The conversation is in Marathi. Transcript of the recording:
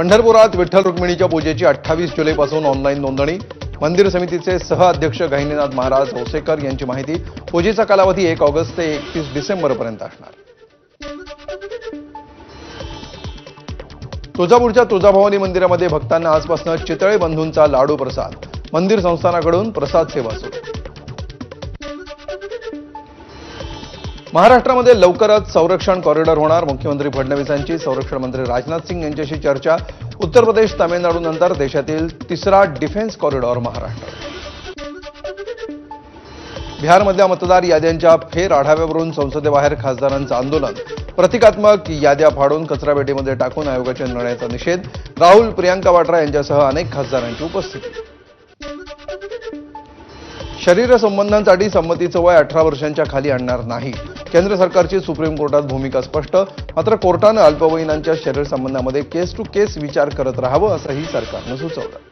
पंढरपुरात विठ्ठल रुक्मिणीच्या पूजेची अठ्ठावीस जुलैपासून ऑनलाईन नोंदणी. मंदिर समितीचे सहअध्यक्ष गहिनीनाथ महाराज औसेकर यांची माहिती. पूजेचा कालावधी एक ऑगस्ट ते एकतीस डिसेंबरपर्यंत असणार. तुळजापूरच्या तुळजाभवानी मंदिरामध्ये भक्तांना आजपासून चितळे बंधूंचा लाडू प्रसाद मंदिर संस्थानाकडून प्रसाद सेवा सुरू. महाराष्ट्रामध्ये लवकरच संरक्षण कॉरिडॉर होणार. मुख्यमंत्री फडणवीसांची संरक्षण मंत्री राजनाथ सिंग यांच्याशी चर्चा. उत्तर प्रदेश तामिळनाडूनंतर देशातील तिसरा डिफेन्स कॉरिडॉर महाराष्ट्र. बिहारमधल्या मतदार याद्यांच्या फेर आढाव्यावरून संसदेबाहेर खासदारांचं आंदोलन. प्रतिकात्मक याद्या फाडून कचरापेटीमध्ये टाकून आयोगाच्या निर्णयाचा निषेध. राहुल प्रियांका वाड्रा यांच्यासह अनेक खासदारांची उपस्थिती. शरीर संबंधांसाठी संमतीचं वय अठरा वर्षांच्या खाली आणणार नाही. केंद्र सरकारची सुप्रीम कोर्टात भूमिका स्पष्ट मात्र कोर्टानं अल्पवयीनांच्या शरीर संबंधामध्ये केस टू केस विचार करत राहावं असंही सरकारनं सुचवलं.